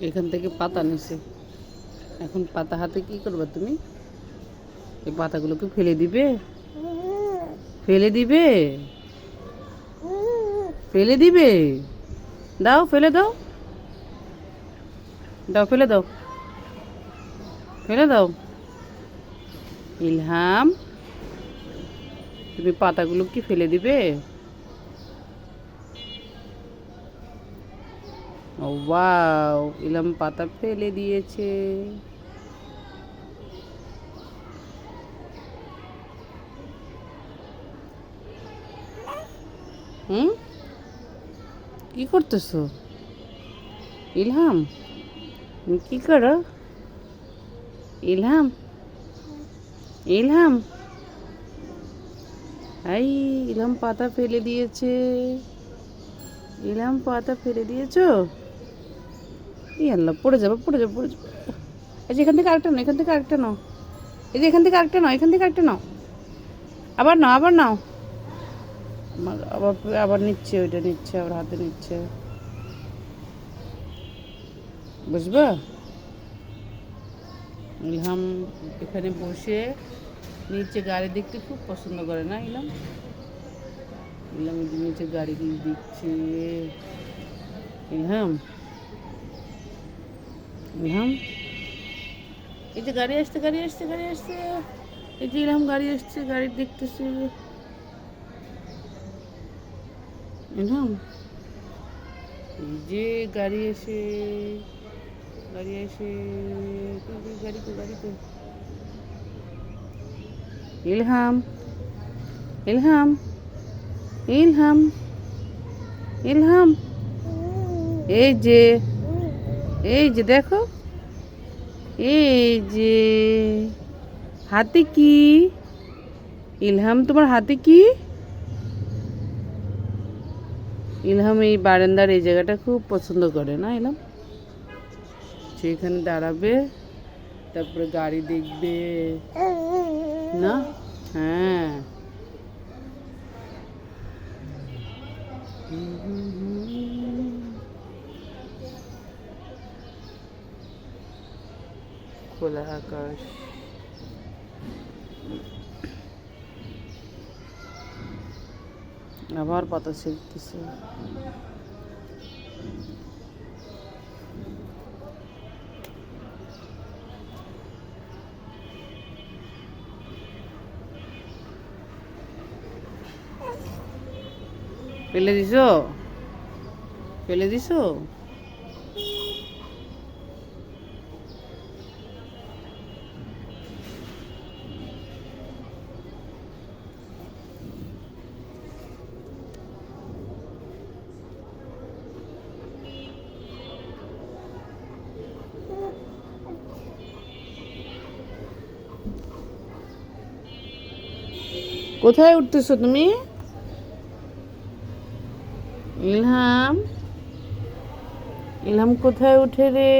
এখান থেকে পাতা নিছে। এখন পাতা হাতে কি করবে তুমি? এই পাতাগুলোকে ফেলে দিবে? ফেলে দিবে? ফেলে দিবে? দাও, ফেলে দাও। দাও, ফেলে দাও। ফেলে দাও। ইলহাম, তুমি পাতাগুলো কি ফেলে দিবে? ওয়াও ইলহাম পাতা ফেলে দিয়েছে। হুম? কি করতেছো? ইলহাম কি করো? ইলহাম ইলহাম। এই ইলহাম পাতা ফেলে দিয়েছে। ইলহাম পাতা ফেলে দিয়েছ? ই আল্লাহ, পড়ে যাবে পড়ে যাবে পড়ে যাবে। এই যে এখান থেকে আরেকটা নাও, এখান থেকে আরেকটা নাও। এই যে এখান থেকে আরেকটা নাও, এখান থেকে আরেকটা নাও। আবার নাও আবার নাও। আবার আবার নিচ্ছে, ওইটা নিচ্ছে, আবার হাতে নিচ্ছে। বুঝবা? ইলহাম এখানে বসে নিচে গাড়ি দেখতে খুব পছন্দ করে, না ইলাম ইলাম নিচে গাড়ি দিচ্ছে। ইলহাম ইলহাম এই যে গাড়ি আসছে গাড়ি আসছে গাড়ি আসছে। এই যে ইলহাম গাড়ি আসছে, গাড়ি দেখতেছে। ইলহাম এই যে গাড়ি এসে গাড়ি এসে গাড়ি তো গাড়ি তো। ইলহাম ইলহাম ইলহাম ইলহাম এই যে এই যে দেখো, এই যে, হাতে কি? ইলহাম, তোমার হাতে কি? ইলহাম এই বারান্দার এই জায়গাটা খুব পছন্দ করে, না ইলহাম? সেখানে দাঁড়াবে, তারপরে গাড়ি দেখবে, না? হ্যাঁ। খোলা আকাশ। আবার পাতা ছিঁড়তেছে ফেলে দিছো? ফেলে দিছো? কোথায় উঠতেছো তুমি? ইলহাম? ইলহাম কোথায় উঠে রে?